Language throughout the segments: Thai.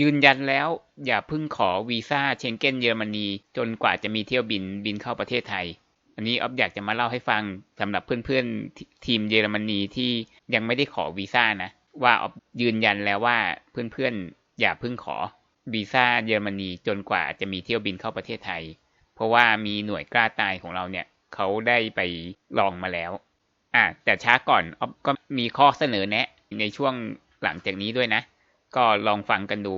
ยืนยันแล้วอย่าพิ่งขอวีซ่าเชงเก้นเยอรมนีจนกว่าจะมีเที่ยวบินบินเข้าประเทศไทย อันนี้ออฟอยากจะมาเล่าให้ฟังสำหรับเพื่อนๆทีมเยอรมนีที่ยังไม่ได้ขอวีซ่านะ ว่าออฟยืนยันแล้วว่าเพื่อนๆอย่าพิ่งขอวีซ่าเยอรมนีจนกว่าจะมีเที่ยวบินเข้าประเทศไทย เพราะว่ามีหน่วยกล้าตายของเราเนี่ยเขาได้ไปลองมาแล้วอะแต่ช้าก่อนออฟก็มีข้อเสนอแนะในช่วงหลังจากนี้ด้วยนะ ก็ลองฟังกันดู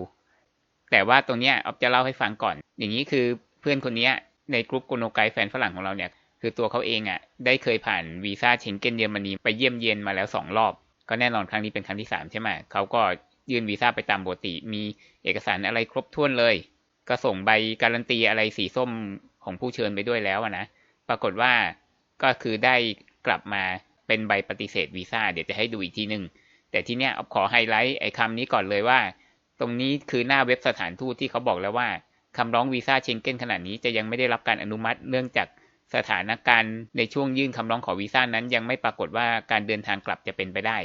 แต่ว่าตรงเนี้ยออฟจะเล่าให้ฟังก่อน อย่างนี้คือเพื่อนคนนี้ในกลุ่มโกโนไกแฟนฝรั่งของเราเนี่ย คือตัวเขาเองอะได้เคยผ่านวีซ่าเชงเก้นเยอรมนีไปเยี่ยมเยียนมาแล้วสองรอบ ก็แน่นอนครั้งนี้เป็นครั้งที่สามใช่ไหมเขาก็ยื่นวีซ่าไปตามปกติ มีเอกสารอะไรครบถ้วนเลย ก็ส่งใบการันตีอะไรสีส้มของผู้เชิญไปด้วยแล้วนะปรากฏว่าก็คือได้กลับมาเป็นใบปฏิเสธวีซ่าเดี๋ยวจะให้ดูอีกทีหนึ่ง แต่ที่เนี้ยขอไฮไลท์ไอ้คำนี้ก่อนเลยว่า ตรงนี้คือหน้าเว็บสถานทูตที่เขาบอกแล้วว่าคำร้องวีซ่าเชงเก้นขนาดนี้จะยังไม่ได้รับการอนุมัติเนื่องจากสถานการณ์ในช่วงยื่นคำร้องขอวีซ่านั้นยังไม่ปรากฏว่าการเดินทางกลับจะเป็นไปได้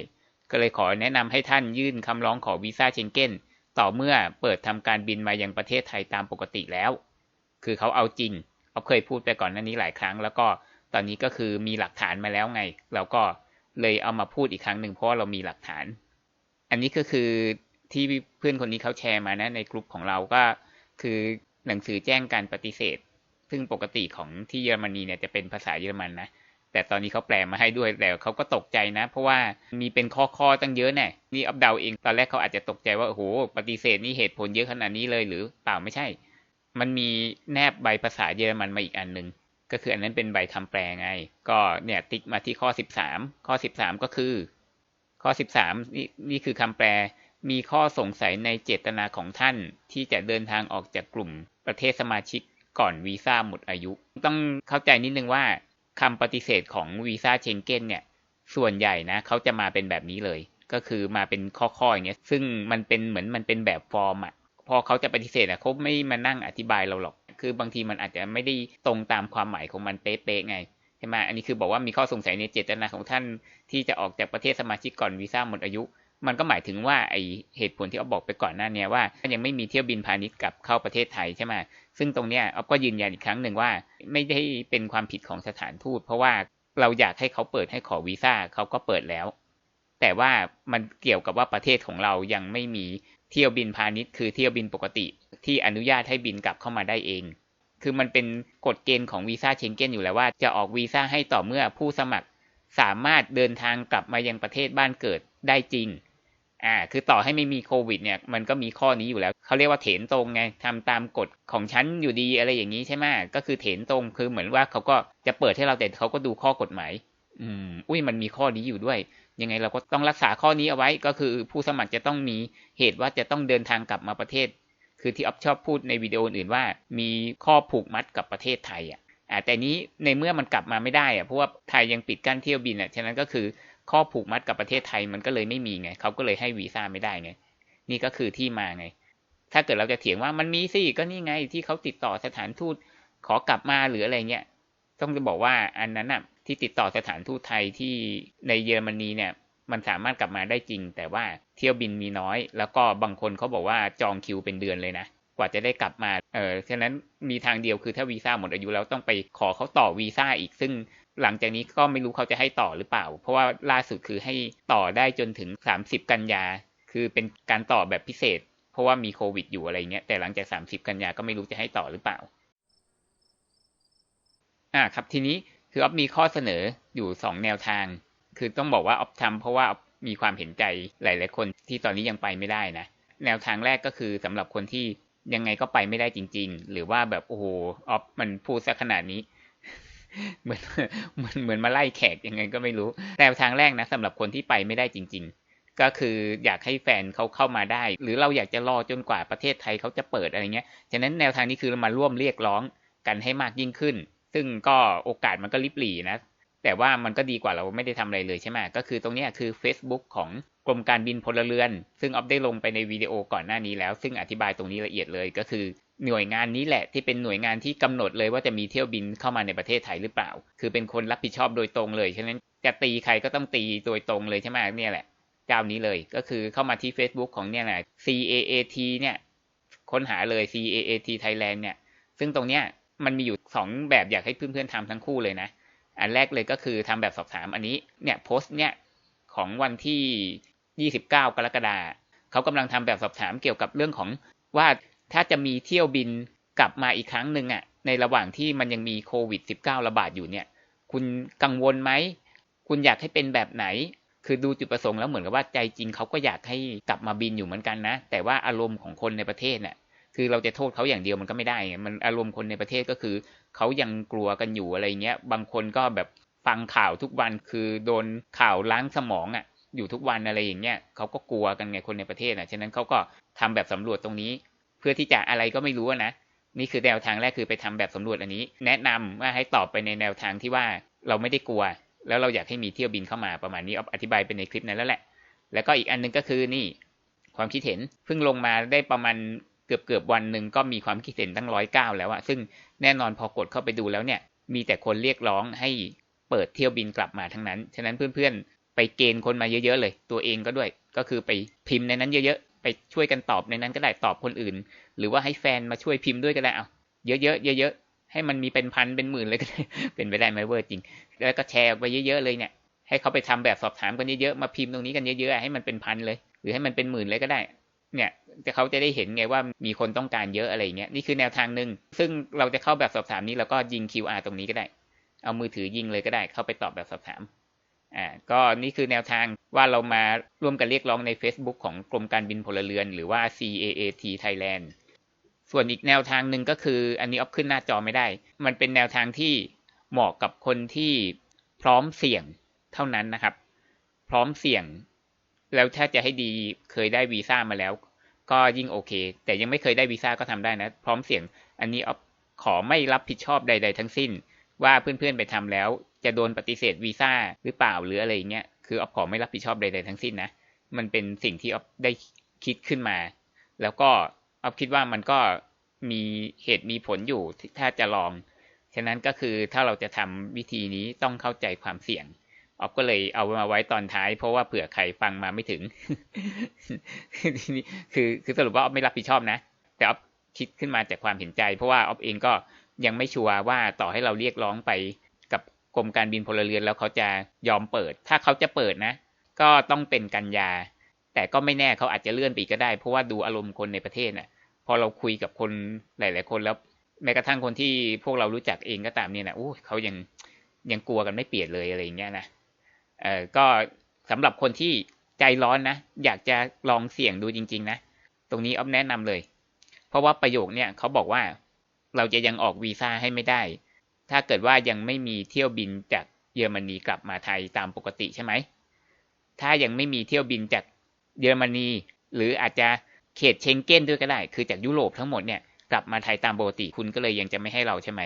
ก็เลยขอแนะนำให้ท่านยื่นคำร้องขอวีซ่าเชงเก้นต่อเมื่อเปิดทำการบินมายังประเทศไทยตามปกติแล้ว คือเขาเอาจริงเขาเคยพูดไปก่อนหน้านี้หลายครั้ง แล้วก็ตอนนี้ก็คือมีหลักฐานมาแล้วไง เราก็ เลยเอามาพูดอีกครั้งหนึ่งเพราะเรามีหลักฐาน อันนี้ก็คือที่เพื่อนคนนี้เขาแชร์มานะในกลุ่มของเราก็คือหนังสือแจ้งการปฏิเสธ ซึ่งปกติของที่เยอรมนีเนี่ยจะเป็นภาษาเยอรมันนะแต่ตอนนี้เขาแปลมาให้ด้วยแต่เขาก็ตกใจนะ เพราะว่ามีเป็นข้อข้อตั้งเยอะแน่นี่อัปเดาเองตอนแรกเขาอาจจะตกใจว่าโอ้โหปฏิเสธนี่เหตุผลเยอะขนาดนี้เลยหรือเปล่าไม่ใช่ มันมีแนบใบภาษาเยอรมันมาอีกอันหนึ่ง ก็คืออันนั้นเป็นใบคำแปลไง ก็เนี่ยติ๊กมาที่ข้อ 13 ข้อ 13 ก็คือ ข้อ 13 นี่นี่คือคำแปล มีข้อสงสัยในเจตนาของท่านที่จะเดินทางออกจากกลุ่มประเทศสมาชิกก่อนวีซ่าหมดอายุ ต้องเข้าใจนิดนึงว่าคำปฏิเสธของวีซ่าเชงเก้นเนี่ย ส่วนใหญ่นะเขาจะมาเป็นแบบนี้เลย ก็คือมาเป็นข้อๆอย่างเงี้ย ซึ่งมันเป็นเหมือนมันเป็นแบบฟอร์มอะ พอเขาจะปฏิเสธอะเขาไม่มานั่งอธิบายเราหรอก คือบางทีมันอาจจะไม่ได้ตรงตามความหมายของมันเป๊ะๆไงใช่ไหมอันนี้คือบอกว่ามีข้อสงสัยในเจตนาของท่านที่จะออกจากประเทศสมาชิกก่อนวีซ่าหมดอายุ มันก็หมายถึงว่าไอเหตุผลที่เอาบอกไปก่อนหน้านี้ว่ายังไม่มีเที่ยวบินพาณิชย์กลับเข้าประเทศไทยใช่ไหมซึ่งตรงเนี้ยเอาก็ยืนยันอีกครั้งหนึ่งว่า ไม่ได้เป็นความผิดของสถานทูต เพราะว่าเราอยากให้เขาเปิดให้ขอวีซ่าเขาก็เปิดแล้ว แต่ว่ามันเกี่ยวกับว่าประเทศของเรายังไม่มีเที่ยวบินพาณิชย์คือเที่ยวบินปกติ ที่อนุญาตให้บินกลับเข้ามาได้เอง คือมันเป็นกฎเกณฑ์ของวีซ่าเชงเก้นอยู่แล้วว่าจะออกวีซ่าให้ต่อเมื่อผู้สมัคร สามารถเดินทางกลับมายังประเทศบ้านเกิดได้จริงอ่าคือต่อให้ไม่มีโควิดเนี่ยมันก็มีข้อนี้อยู่แล้วเขาเรียกว่าเถนตรงไงทำตามกฎของฉันอยู่ดีอะไรอย่างนี้ใช่ไหมก็คือเถนตรงคือเหมือนว่าเขาก็จะเปิดให้เราแต่เขาก็ดูข้อกฎหมาย อืมอุ้ยมันมีข้อนี้อยู่ด้วย ยังไงเราก็ต้องรักษาข้อนี้เอาไว้ก็คือผู้สมัครจะต้องมีเหตุว่าจะต้องเดินทางกลับมาประเทศ คือที่ออฟชอบพูดในวิดีโออื่นว่า มีข้อผูกมัดกับประเทศไทยอะแต่นี้ในเมื่อมันกลับมาไม่ได้อะเพราะว่าไทยยังปิดกั้นเที่ยวบินอะฉะนั้นก็คือข้อผูกมัดกับประเทศไทยมันก็เลยไม่มีไงเขาก็เลยให้วีซ่าไม่ได้ไงนี่ก็คือที่มาไง ถ้าเกิดเราจะเถียงว่ามันมีสิก็นี่ไงที่เขาติดต่อสถานทูตขอกลับมาหรืออะไรเงี้ยต้องจะบอกว่าอันนั้นอะ ที่ติดต่อสถานทูตไทยที่ในเยอรมนีเนี่ยมันสามารถกลับมาได้จริง แต่ว่าเที่ยวบินมีน้อย แล้วก็บางคนเขาบอกว่าจองคิวเป็นเดือนเลยนะ กว่าจะได้กลับมา เออฉะนั้นมีทางเดียวคือถ้าวีซ่าหมดอายุแล้วต้องไปขอเขาต่อวีซ่าอีก ซึ่งหลังจากนี้ก็ไม่รู้เขาจะให้ต่อหรือเปล่า เพราะว่าล่าสุดคือให้ต่อได้จนถึง 30 กันยา คือเป็นการต่อแบบพิเศษ เพราะว่ามีโควิดอยู่อะไรเงี้ย แต่หลังจาก 30 กันยาก็ไม่รู้จะให้ต่อหรือเปล่า อ่าครับ ทีนี้ คือออฟมีข้อเสนออยู่2แนวทาง คือต้องบอกว่าออฟทำเพราะว่าออฟมีความเห็นใจหลาย ๆ คนที่ตอนนี้ยังไปไม่ได้นะ แนวทางแรกก็คือสำหรับคนที่ยังไงก็ไปไม่ได้จริง ๆ หรือว่าแบบโอ้โหออฟมันพูดซะขนาดนี้เหมือนเหมือนเหมือนมาไล่แขกยังไงก็ไม่รู้ แนวทางแรกนะสำหรับคนที่ไปไม่ได้จริง ๆ ก็คืออยากให้แฟนเขาเข้ามาได้ หรือเราอยากจะรอจนกว่าประเทศไทยเขาจะเปิดอะไรเงี้ย ฉะนั้นแนวทางนี้คือมาร่วมเรียกร้องกันให้มากยิ่งขึ้น ซึ่งก็โอกาสมันก็ริบหรี่นะ แต่ว่ามันก็ดีกว่าเราไม่ได้ทำอะไรเลยใช่ไหมก็คือตรงนี้คือ Facebook ของกรมการบินพลเรือน ซึ่งออฟได้ลงไปในวิดีโอก่อนหน้านี้แล้ว ซึ่งอธิบายตรงนี้ละเอียดเลยก็คือหน่วยงานนี้แหละที่เป็นหน่วยงานที่กำหนดเลยว่าจะมีเที่ยวบินเข้ามาในประเทศไทยหรือเปล่า คือเป็นคนรับผิดชอบโดยตรงเลย ฉะนั้นจะตีใครก็ต้องตีโดยตรงเลยใช่ไหมเนี่ยแหละ เจ้านี้เลย ก็คือเข้ามาที่ Facebook ของเนี่ยนะ CAAT เนี่ย ค้นหาเลย CAAT Thailand เนี่ย ซึ่งตรงเนี้ย มันมีอยู่สองแบบอยากให้เพื่อนๆทำทั้งคู่เลยนะ อันแรกเลยก็คือทำแบบสอบถามอันนี้เนี่ยโพสต์เนี่ยของวันที่ 29 กรกฎาเขากำลังทำแบบสอบถามเกี่ยวกับเรื่องของว่าถ้าจะมีเที่ยวบินกลับมาอีกครั้งหนึ่งอะในระหว่างที่มันยังมีโควิด -19 ระบาดอยู่เนี่ย คุณกังวลไหม คุณอยากให้เป็นแบบไหน คือดูจุดประสงค์แล้วเหมือนกับว่าใจจริงเขาก็อยากให้กลับมาบินอยู่เหมือนกันนะ แต่ว่าอารมณ์ของคนในประเทศเนี่ย คือเราจะโทษเขาอย่างเดียวมันก็ไม่ได้ มันอารมณ์คนในประเทศก็คือเขายังกลัวกันอยู่อะไรเงี้ย บางคนก็แบบฟังข่าวทุกวันคือโดนข่าวล้างสมองอะ อยู่ทุกวันอะไรอย่างเงี้ยเขาก็กลัวกันไงคนในประเทศอะ ฉะนั้นเขาก็ทำแบบสำรวจตรงนี้ เพื่อที่จะอะไรก็ไม่รู้นะ นี่คือแนวทางแรกคือไปทำแบบสำรวจอันนี้ แนะนำว่าให้ตอบไปในแนวทางที่ว่าเราไม่ได้กลัว แล้วเราอยากให้มีเที่ยวบินเข้ามาประมาณนี้อธิบายไปในคลิปนั้นแล้วแหละ แล้วก็อีกอันนึงก็คือนี่ความคิดเห็นเพิ่งลงมาได้ประมาณ เกือบเกือบวันหนึ่งก็มีความคิดเห็นตั้งร้อยเก้าแล้วอะซึ่งแน่นอนพอกดเข้าไปดูแล้วเนี่ย มีแต่คนเรียกร้องให้เปิดเที่ยวบินกลับมาทั้งนั้น ฉะนั้นเพื่อนๆ ไปเกณฑ์คนมาเยอะๆเลย ตัวเองก็ด้วย ก็คือไปพิมพ์ในนั้นเยอะๆ ไปช่วยกันตอบในนั้นก็ได้ตอบคนอื่น หรือว่าให้แฟนมาช่วยพิมพ์ด้วยก็ได้เอาเยอะๆ เยอะๆ ให้มันมีเป็นพันเป็นหมื่นเลยก็ได้เป็นไปได้ไหมเวอร์จริง แล้วก็แชร์ไปเยอะๆเลยเนี่ย ให้เขาไปทำแบบสอบถามกันเยอะๆ มาพิมพ์ตรงนี้กันเยอะๆ ให้มันเป็นพันเลย หรือให้มันเป็นหมื่นเลยก็ได้ เนี่ยจะเขาจะได้เห็นไงว่ามีคนต้องการเยอะอะไรเงี้ยนี่คือแนวทางหนึ่งซึ่งเราจะเข้าแบบสอบถามนี้เราก็ยิง QR ตรงนี้ก็ได้ เอามือถือยิงเลยก็ได้ เข้าไปตอบแบบสอบถามอ่าก็นี่คือแนวทางว่าเรามาร่วมกันเรียกร้องใน Facebook ของกรมการบินพลเรือน หรือว่า CAAT Thailand ส่วนอีกแนวทางหนึ่งก็คืออันนี้ออฟขึ้นหน้าจอไม่ได้ มันเป็นแนวทางที่เหมาะกับคนที่พร้อมเสี่ยงเท่านั้นนะครับ พร้อมเสี่ยง แล้วถ้าจะให้ดีเคยได้วีซ่ามาแล้ว ก็ยิ่งโอเค แต่ยังไม่เคยได้วีซ่าก็ทำได้นะ พร้อมเสี่ยง อันนี้ออฟขอไม่รับผิดชอบใด ๆ ทั้งสิ้น ว่าเพื่อนๆไปทำแล้ว จะโดนปฏิเสธวีซ่าหรือเปล่าหรืออะไรเงี้ยคือออฟขอไม่รับผิดชอบใด ๆ ทั้งสิ้นนะมันเป็นสิ่งที่ออฟได้คิดขึ้นมา แล้วก็ออฟคิดว่ามันก็มีเหตุมีผลอยู่ถ้าจะลอง ฉะนั้นก็คือถ้าเราจะทำวิธีนี้ต้องเข้าใจความเสี่ยง ออฟก็เลยเอามาไว้ตอนท้าย เพราะว่าเผื่อใครฟังมาไม่ถึง คือคือสรุปว่าออฟไม่รับผิดชอบนะ แต่ออฟคิดขึ้นมาจากความเห็นใจ เพราะว่าออฟเองก็ยังไม่ชัวร์ว่าต่อให้เราเรียกร้องไปกับกรมการบินพลเรือนแล้วเขาจะยอมเปิด ถ้าเขาจะเปิดนะ ก็ต้องเป็นกันยา แต่ก็ไม่แน่เขาอาจจะเลื่อนไปก็ได้ เพราะว่าดูอารมณ์คนในประเทศน่ะ พอเราคุยกับคนหลาย ๆ คนแล้วแม้กระทั่งคนที่พวกเรารู้จักเองก็ตามเนี่ยนะโอ้เขายังยังกลัวกันไม่เปลี่ยนเลยอะไรอย่างเงี้ยนะ เออก็สำหรับคนที่ใจร้อนนะ อยากจะลองเสี่ยงดูจริง ๆ นะ ตรงนี้อ๊อฟแนะนำเลย เพราะว่าประโยคเนี่ยเขาบอกว่าเราจะยังออกวีซ่าให้ไม่ได้ ถ้าเกิดว่ายังไม่มีเที่ยวบินจากเยอรมนีกลับมาไทยตามปกติใช่ไหม ถ้ายังไม่มีเที่ยวบินจากเยอรมนี หรืออาจจะเขตเชงเก้นด้วยก็ได้ คือจากยุโรปทั้งหมดเนี่ยกลับมาไทยตามปกติคุณก็เลยยังจะไม่ให้เราใช่ไหม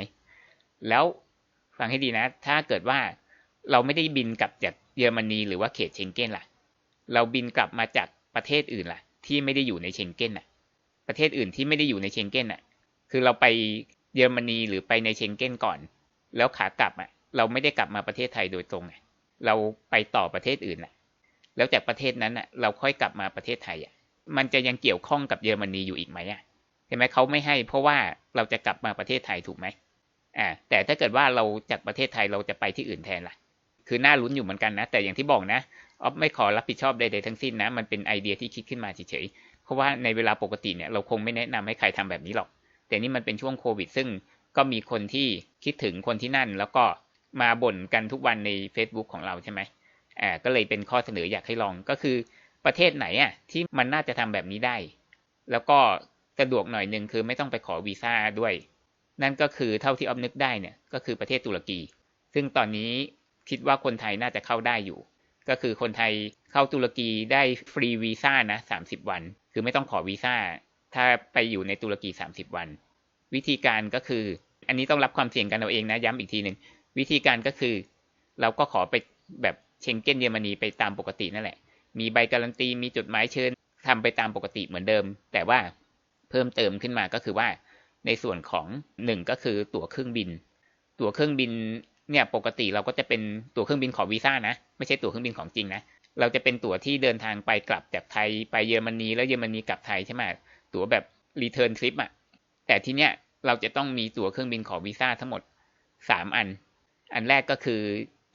แล้วฟังให้ดีนะ ถ้าเกิดว่า เราไม่ได้บินกลับจากเยอรมนีหรือว่าเขตเชงเก้นล่ะ เราบินกลับมาจากประเทศอื่นล่ะ ที่ไม่ได้อยู่ในเชงเก้นน่ะ ประเทศอื่นที่ไม่ได้อยู่ในเชงเก้นน่ะ คือเราไปเยอรมนีหรือไปในเชงเก้นก่อน แล้วขากลับอะ เราไม่ได้กลับมาประเทศไทยโดยตรงอะเราไปต่อประเทศอื่นน่ะ แล้วจากประเทศนั้นอะ เราค่อยกลับมาประเทศไทยอะ มันจะยังเกี่ยวข้องกับเยอรมนีอยู่อีกไหมอะใช่ไหมเขาไม่ให้ เพราะว่าเราจะกลับมาประเทศไทยถูกไหมอ่าแต่ถ้าเกิดว่าเราจากประเทศไทยเราจะไปที่อื่นแทนล่ะ คือน่าลุ้นอยู่เหมือนกันนะ แต่อย่างที่บอกนะออฟไม่ขอรับผิดชอบใดๆทั้งสิ้นนะ มันเป็นไอเดียที่คิดขึ้นมาเฉยๆ เพราะว่าในเวลาปกติเนี่ยเราคงไม่แนะนำให้ใครทำแบบนี้หรอก แต่นี่มันเป็นช่วงโควิด ซึ่งก็มีคนที่คิดถึงคนที่นั่น แล้วก็มาบ่นกันทุกวันใน Facebook ของเราใช่ไหมอ่าก็เลยเป็นข้อเสนออยากให้ลองก็คือประเทศไหนอะที่มันน่าจะทำแบบนี้ได้ แล้วก็สะดวกหน่อยหนึ่งคือไม่ต้องไปขอวีซ่าด้วย นั่นก็คือเท่าที่ออฟนึกได้เนี่ยก็คือประเทศตุรกี ซึ่งตอนนี้ คิดว่าคนไทยน่าจะเข้าได้อยู่ ก็คือคนไทยเข้าตุรกีได้ฟรีวีซ่านะ30วัน คือไม่ต้องขอวีซ่า ถ้าไปอยู่ในตุรกี30วัน วิธีการก็คือ อันนี้ต้องรับความเสี่ยงกันเราเองนะย้ำอีกทีหนึ่งวิธีการก็คือ เราก็ขอไปแบบเชงเก้นเยอรมนีไปตามปกตินั่นแหละ มีใบการันตีมีจดหมายเชิญทำไปตามปกติเหมือนเดิม แต่ว่าเพิ่มเติมขึ้นมาก็คือว่า ในส่วนของหนึ่งก็คือตั๋วเครื่องบิน ตั๋วเครื่องบิน เนี่ยปกติเราก็จะเป็นตั๋วเครื่องบินขอวีซ่านะ ไม่ใช่ตั๋วเครื่องบินของจริงนะ เราจะเป็นตั๋วที่เดินทางไปกลับจากไทยไปเยอรมนีแล้วเยอรมนีกลับไทยใช่ไหมตั๋วแบบรีเทิร์นทริปอะแต่ทีเนี้ยเราจะต้องมีตั๋วเครื่องบินขอวีซ่าทั้งหมดสามอัน อันแรกก็คือ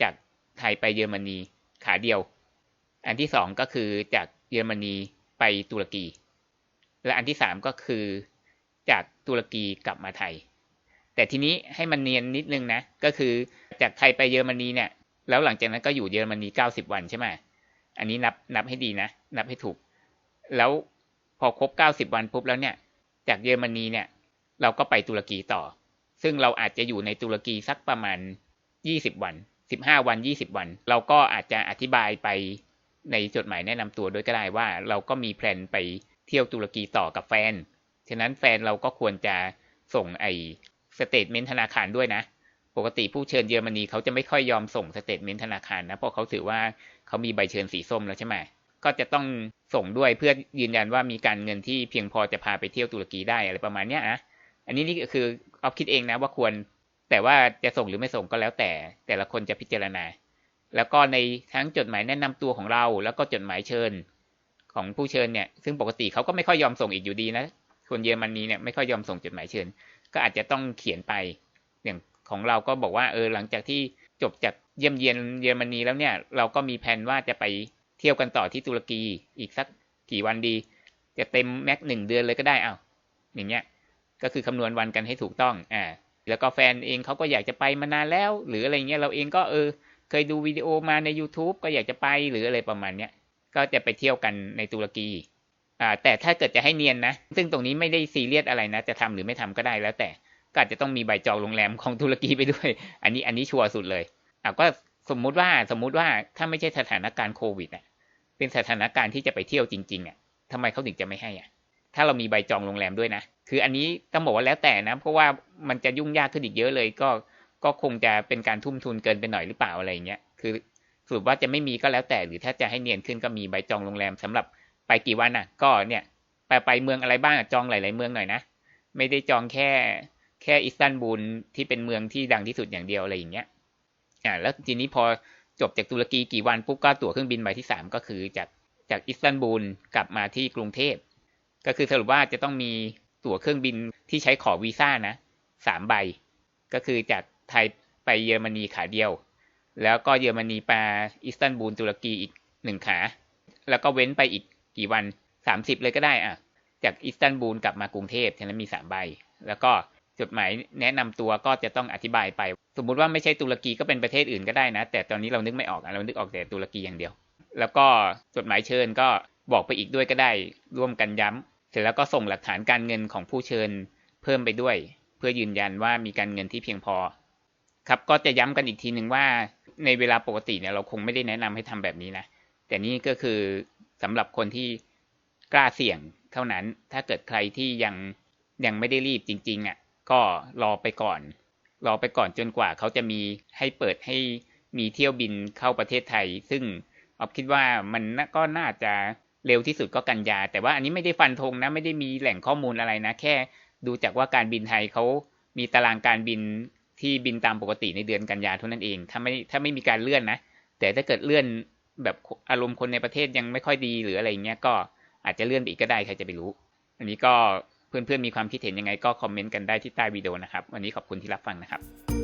จากไทยไปเยอรมนีขาเดียว อันที่สองก็คือจากเยอรมนีไปตุรกี และอันที่สามก็คือจากตุรกีกลับมาไทย แต่ทีนี้ให้มันเนียนนิดนึงนะ ก็คือจากไทยไปเยอรมนีเนี่ย แล้วหลังจากนั้นก็อยู่เยอรมนีเก้าสิบวันใช่ไหมอันนี้นับนับให้ดีนะ นับให้ถูก แล้วพอครบเก้าสิบวันปุ๊บแล้วเนี่ย จากเยอรมนีเนี่ย เราก็ไปตุรกีต่อ ซึ่งเราอาจจะอยู่ในตุรกีสักประมาณยี่สิบวันสิบห้าวันยี่สิบวัน เราก็อาจจะอธิบายไปในจดหมายแนะนำตัวด้วยก็ได้ว่า เราก็มีแพลนไปเที่ยวตุรกีต่อกับแฟน ฉะนั้นแฟนเราก็ควรจะส่งไอ สเตทเมนต์ธนาคารด้วยนะ ปกติผู้เชิญเยอรมนีเขาจะไม่ค่อยยอมส่งสเตทเมนต์ธนาคารนะ เพราะเขาถือว่าเขามีใบเชิญสีส้มแล้วใช่ไหมก็จะต้องส่งด้วยเพื่อยืนยันว่ามีการเงินที่เพียงพอจะพาไปเที่ยวตุรกีได้อะไรประมาณเนี้ยนะอันนี้นี่คือออฟคิดเองนะว่าควร แต่ว่าจะส่งหรือไม่ส่งก็แล้วแต่ แต่ละคนจะพิจารณา แล้วก็ในทั้งจดหมายแนะนำตัวของเรา แล้วก็จดหมายเชิญของผู้เชิญเนี่ย ซึ่งปกติเขาก็ไม่ค่อยยอมส่งอีกอยู่ดีนะคนเยอรมนีเนี่ยไม่ค่อยยอมส่งจดหมายเชิญ ก็อาจจะต้องเขียนไป อย่างของเราก็บอกว่าเออหลังจากที่จบจากเยี่ยมเยียนเยอรมนีแล้วเนี่ย เราก็มีแผนว่าจะไปเที่ยวกันต่อที่ตุรกีอีกสักกี่วันดี จะเต็มแม็กหนึ่งเดือนเลยก็ได้เอาอย่างเงี้ยก็คือคำนวณวันกันให้ถูกต้องอ่าแล้วก็แฟนเองเขาก็อยากจะไปมานานแล้ว หรืออะไรเงี้ยเราเองก็เออ เคยดูวิดีโอมาใน YouTube ก็อยากจะไปหรืออะไรประมาณเนี้ยก็จะไปเที่ยวกันในตุรกี แต่ถ้าเกิดจะให้เนียนนะ ซึ่งตรงนี้ไม่ได้ซีเรียสอะไรนะ จะทำหรือไม่ทำก็ได้แล้ว แต่ก็อาจจะต้องมีใบจองโรงแรมของตุรกีไปด้วย อันนี้อันนี้ชัวร์สุดเลยอ่าก็สมมุติว่าสมมุติว่าถ้าไม่ใช่สถานการณ์โควิดอะ เป็นสถานการณ์ที่จะไปเที่ยวจริง ๆอะทำไมเขาถึงจะไม่ให้อะ ถ้าเรามีใบจองโรงแรมด้วยนะ คืออันนี้ต้องบอกว่าแล้วแต่นะ เพราะว่ามันจะยุ่งยากขึ้นอีกเยอะเลย ก็ก็คงจะเป็นการทุ่มทุนเกินไปหน่อยหรือเปล่าอะไรเงี้ย คือสรุปว่าจะไม่มีก็แล้วแต่หรือถ้าจะให้เนียนขึ้นก็มีใบจองโรงแรมสำหรับ ไปกี่วันอะ ก็เนี่ย ไปไปเมืองอะไรบ้างจองหลาย ๆ เมืองหน่อยนะ ไม่ได้จองแค่แค่อิสตันบูลที่เป็นเมืองที่ดังที่สุดอย่างเดียวอะไรอย่างเงี้ย อ่า แล้วทีนี้พอจบจากตุรกีกี่วันปุ๊บก็ตั๋วเครื่องบินใบที่สามก็คือจากจากอิสตันบูลกลับมาที่กรุงเทพ ก็คือสรุปว่าจะต้องมีตั๋วเครื่องบินที่ใช้ขอวีซ่านะสามใบ ก็คือจากไทยไปเยอรมนีขาเดียว แล้วก็เยอรมนีไปอิสตันบูลตุรกีอีกหนึ่งขา แล้วก็เว้นไปอีก กี่วันสามสิบเลยก็ได้อะ จากอิสตันบูลกลับมากรุงเทพฉะนั้นมีสามใบ แล้วก็จดหมายแนะนำตัวก็จะต้องอธิบายไป สมมุติว่าไม่ใช่ตุรกีก็เป็นประเทศอื่นก็ได้นะ แต่ตอนนี้เรานึกไม่ออกเรานึกออกแต่ตุรกีอย่างเดียว แล้วก็จดหมายเชิญก็บอกไปอีกด้วยก็ได้ร่วมกันย้ำเสร็จแล้วก็ส่งหลักฐานการเงินของผู้เชิญเพิ่มไปด้วย เพื่อยืนยันว่ามีการเงินที่เพียงพอ ครับก็จะย้ำกันอีกทีหนึ่งว่าในเวลาปกติเนี่ยเราคงไม่ได้แนะนำให้ทำแบบนี้นะแต่นี่ก็คือ สำหรับคนที่กล้าเสี่ยงเท่านั้น ถ้าเกิดใครที่ยังยังไม่ได้รีบจริง ๆอะ ก็รอไปก่อน รอไปก่อนจนกว่าเขาจะมีให้เปิดให้มีเที่ยวบินเข้าประเทศไทย ซึ่งออฟคิดว่ามันก็น่าจะเร็วที่สุดก็กันยา แต่ว่าอันนี้ไม่ได้ฟันธงนะ ไม่ได้มีแหล่งข้อมูลอะไรนะ แค่ดูจากว่าการบินไทยเขามีตารางการบินที่บินตามปกติในเดือนกันยาเท่านั้นเอง ถ้าไม่ถ้าไม่มีการเลื่อนนะ แต่ถ้าเกิดเลื่อน แบบอารมณ์คนในประเทศยังไม่ค่อยดีหรืออะไรเงี้ยก็อาจจะเลื่อนไปอีกก็ได้ใครจะไปรู้ อันนี้ก็เพื่อนๆมีความคิดเห็นยังไงก็คอมเมนต์กันได้ที่ใต้วิดีโอนะครับ วันนี้ขอบคุณที่รับฟังนะครับ